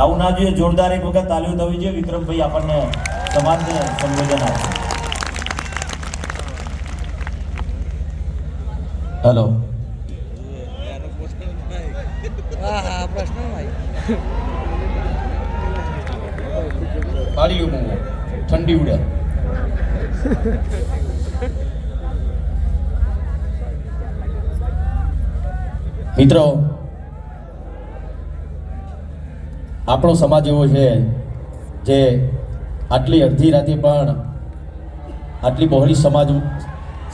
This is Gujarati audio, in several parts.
આવું ના જોઈએ, જોરદાર એક વખત તાલીઓ થવી જોઈએ. વિક્રમભાઈ આપણને સમાજને સંબોધન આપે. હેલો પાડી ઠંડી ઉડે. મિત્રો આપણો સમાજ એવો છે જે આટલી અડધી રાતે પણ આટલી બહોળી સમાજ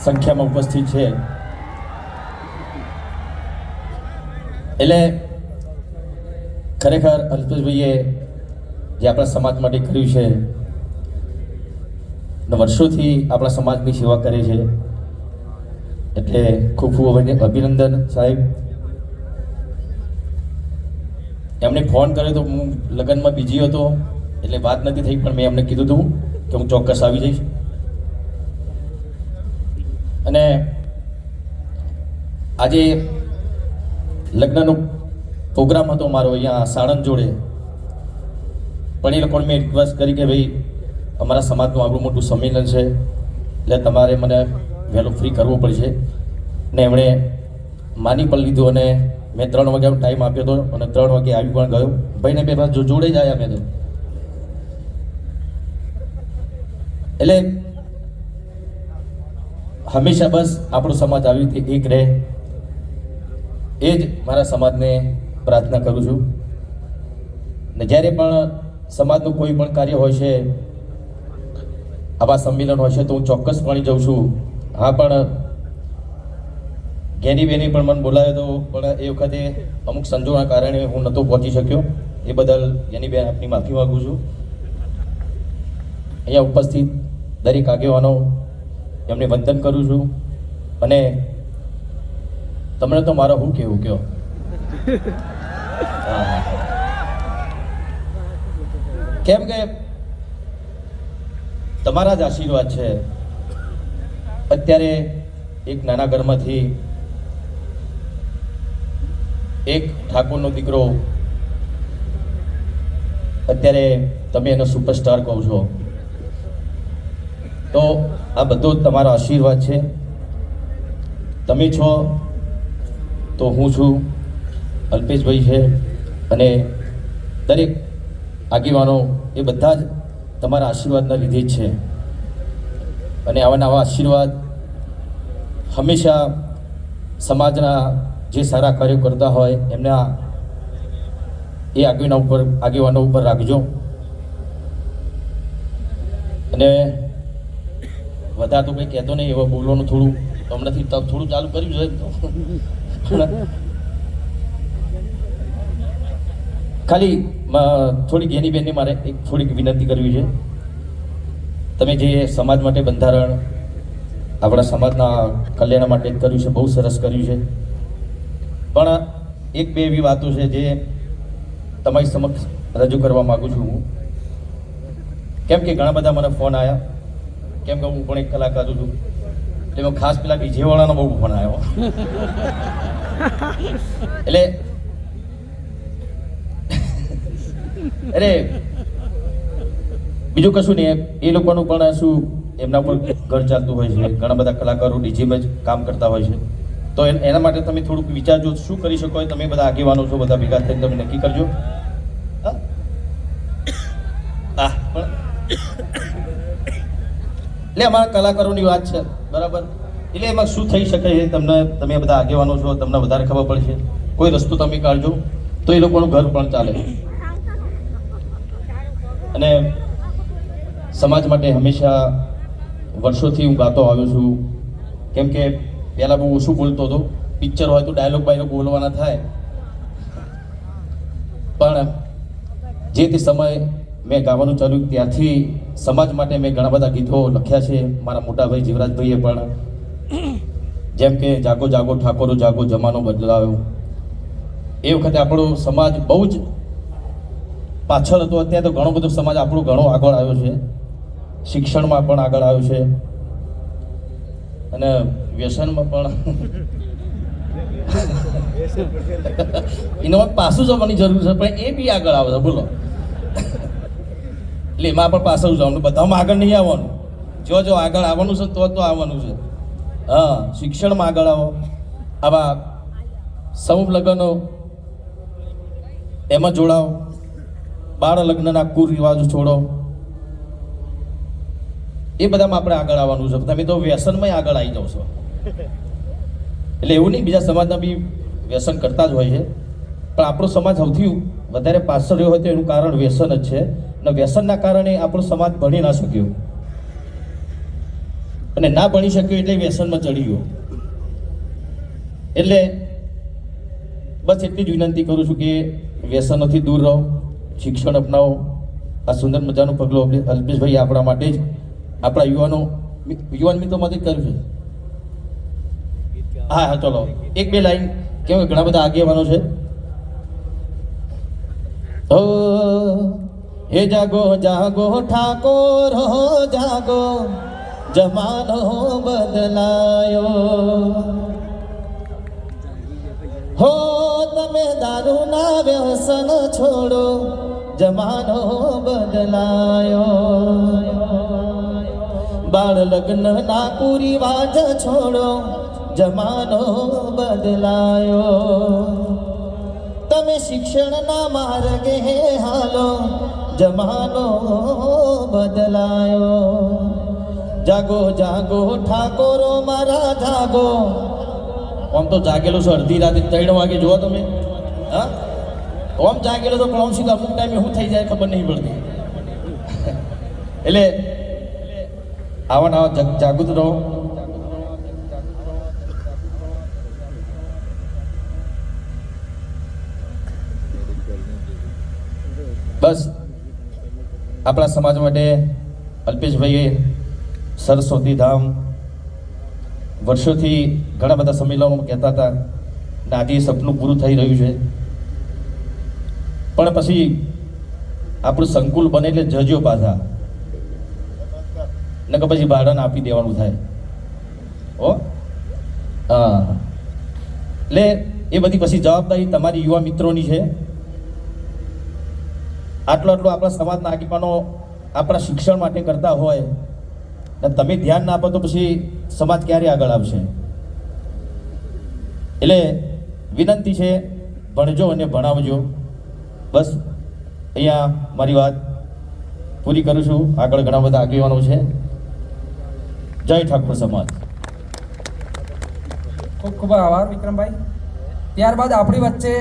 સંખ્યામાં ઉપસ્થિત છે. એટલે ખરેખર અલ્પેશભાઈએ જે આપણા સમાજ માટે કર્યું છે વર્ષોથી આપણા સમાજની સેવા કરે છે, એટલે ખૂબ ખૂબ અભિનંદન સાહેબ. એમને ફોન કર્યો તો હું લગ્નમાં બીજી હતો, એટલે વાત નથી થઈ, પણ મેં એમને કીધું હતું કે હું ચોક્કસ આવી જઈશ. અને આજે લગ્નનો પ્રોગ્રામ હતો મારો અહીંયા સાણંદ જોડે. પણ એ લોકોને મેં રિક્વેસ્ટ કરી કે ભાઈ, અમારા સમાજનું આગળ મોટું સંમેલન છે, એટલે તમારે મને વહેલું ફ્રી કરવું પડશે. ને એમણે માની પણ લીધું અને મેં ત્રણ વાગ્યાનો ટાઈમ આપ્યો હતો અને ત્રણ વાગે આવી પણ ગયો. ભાઈને બે પાસે જોડે જ આવ્યા મેં તો. એટલે હંમેશા બસ આપણો સમાજ આવી રીતે એક રહે. એ જ મારા સમાજને પ્રાર્થના કરું છું. ને જ્યારે પણ સમાજનું કોઈ પણ કાર્ય હોય છે, આવા સંમેલન હોય છે, તો હું ચોક્કસપણે જઉં છું. હા, પણ ગેની બેની પણ મને બોલાવ્યો તો પણ એ વખતે અમુક સંજોના કારણે હું નહોતો પહોંચી શક્યો. એ બદલ એની બેન આપની માફી માગું છું. અહીંયા ઉપસ્થિત દરેક આગેવાનો એમને વંદન કરું છું. અને તમને તો મારો હું કહેવું કયો. કેમ કે તમારા જ આશીર્વાદ છે. અત્યારે એક નાના ઘરમાંથી એક ઠાકોરનો દીકરો, અત્યારે તમે એનો સુપરસ્ટાર કહો છો. તો આ બધો તમારો આશીર્વાદ છે. તમે છો તો હું છું, અલ્પેશભાઈ છે. અને દરેક આગેવાનો એ બધા જ તમારા આશીર્વાદના લીધે જ છે. અને આવા નવા આશીર્વાદ હંમેશા સમાજના જે સારા કાર્યો કરતા હોય, એમના એ આગેવાનો ઉપર આગેવાનો ઉપર રાખજો. અને વધારે તો કંઈ કહેતો નહીં, એવા બોલવાનું થોડું, હમણાંથી થોડું ચાલુ કર્યું છે. ખાલી થોડીક એની બેનની મારે એક થોડીક વિનંતી કરવી છે. તમે જે સમાજ માટે બંધારણ, આપણા સમાજના કલ્યાણ માટે કર્યું છે, બહુ સરસ કર્યું છે. પણ એક બે એવી વાતો છે જે તમારી સમક્ષ રજૂ કરવા માગું છું હું. કેમ કે ઘણા બધા મને ફોન આવ્યા કેમ કે હું પણ એક કલાકાર છું. એમાં ખાસ પેલા ડીઝેવાળાનો બહુ ફોન આવ્યો એટલે અરે બીજું કશું નહીં. એ લોકોનું પણ શું એમના પર ઘર ચાલતું હોય છે. ઘણા બધા કલાકારો ડીજીમાં જ કામ કરતા હોય છે. તો એન- માટે તમે થોડુંક વિચારજો શું કરી શકો તમે બધા આગેવાનો છો, બધા ભેગા થઈને તમે નક્કી કરજો. એટલે અમારા કલાકારોની વાત છે, બરાબર? એટલે એમાં શું થઈ શકે છે તમને તમે બધા આગેવાનો છો, તમને વધારે ખબર પડશે. કોઈ રસ્તો તમે કાઢજો, તો એ લોકોનું ઘર પણ ચાલે. અને સમાજ માટે હંમેશા વર્ષોથી હું ગાતો આવ્યો છું. કેમ કે પહેલાં બહુ ઓછું બોલતો હતો. પિક્ચર હોય તો ડાયલોગ બાયલોગ બોલવાના થાય. પણ જે તે સમય મેં ગાવાનું ચાલ્યું ત્યારથી સમાજ માટે મેં ઘણા બધા ગીતો લખ્યા છે. મારા મોટા ભાઈ જીવરાજભાઈએ પણ. જેમ કે જાગો જાગો, ઠાકોરો, જાગો, જમાનો બદલાયો. એ વખતે આપણો સમાજ બહુ જ પાછળ હતો. અત્યારે તો ઘણો બધો સમાજ આપણો ઘણો આગળ આવ્યો છે. શિક્ષણમાં પણ આગળ આવ્યો છે. અને વ્યસનમાં પણ. એનો પાછું જવાની જરૂર છે, પણ એ બી આગળ આવે છે, બોલો. એટલે એમાં પણ પાછળ જવાનું બધામાં આગળ નહીં આવવાનું. જો જો આગળ આવવાનું છે, તો તો આવવાનું છે. હા, શિક્ષણમાં આગળ આવો. આવા સમૂહ લગ્નો એમાં જોડાઓ. બાળ લગ્નના કુરિવાજો છોડો. એ બધામાં આપણે આગળ આવવાનું છે. તમે તો વ્યસનમાં આગળ આવી જાવ છો. એટલે એવું નહીં, બીજા સમાજના બી વ્યસન કરતા જ હોય છે. પણ આપણો સમાજ સૌથી વધારે પાછળ રહ્યો હોય તો એનું કારણ વ્યસન જ છે. અને વ્યસનના કારણે આપણો સમાજ ભણી ના શક્યો. અને ના ભણી શક્યો એટલે વ્યસનમાં ચડી ગયો. એટલે બસ એટલી જ વિનંતી કરું છું કે વ્યસનોથી દૂર રહો, શિક્ષણ અપનાવો. આ સુંદર મજાનું પગલું અલ્પે- અલ્પેશભાઈ આપણા માટે જ આપણા યુવાનો યુવાન મિત્રોમાંથી જ કર્યું છે. હા હા, ચલો. એક, બે લાઈન. કેમ કે ઘણા બધા આગેવાનો છે. ઓ હે જાગો જાગો, ઠાકોર હો, જાગો. જમાનો બદલાયો. હો, તમે દારૂના વ્યસન છોડો. જમાનો બદલાયો. બાળ લગ્ન ના કુરિવાજ છોડો. જમાનો બદલાયો તમે શિક્ષણના માર્ગે હાલો જમાનો બદલાયો જાગો જાગો ઠાકોરો મારા જાગો આમ તો જાગેલો છે, અડધી રાતે ત્રણ વાગે જુઓ તમે. હા? ઓમ જાગેલો તો પણ ઓમ સીધા અમુક ટાઈમે શું થઈ જાય ખબર નહીં પડતી. એટલે આવા નવા જગ જાગૃત રહો. બસ. આપણા સમાજ માટે અલ્પેશભાઈએ સરસ્વતી ધામ વર્ષોથી ઘણા બધા સંમેલનો કહેતા હતા અને આજે સપનું પૂરું થઈ રહ્યું છે. પણ પછી આપણું સંકુલ બને એટલે જજો પાછા. ને કે પછી ભાડાને આપી દેવાનું થાય. ઓ હા. એટલે એ બધી પછી જવાબદારી તમારી યુવા મિત્રોની છે. આટલો આટલો આપણા સમાજના આગેવાનો આપણા શિક્ષણ માટે કરતા હોય ને તમે ધ્યાન ના આપો તો પછી સમાજ ક્યારે આગળ આવશે? એટલે વિનંતી છે, ભણજો અને ભણાવજો. બસ, અહીંયા મારી વાત પૂરી કરું છું. આગળ ઘણા બધા આગેવાનો છે. જય ઠાકોર સમાજ. ખૂબ ખૂબ આભાર વિક્રમભાઈ. ત્યારબાદ આપણી વચ્ચે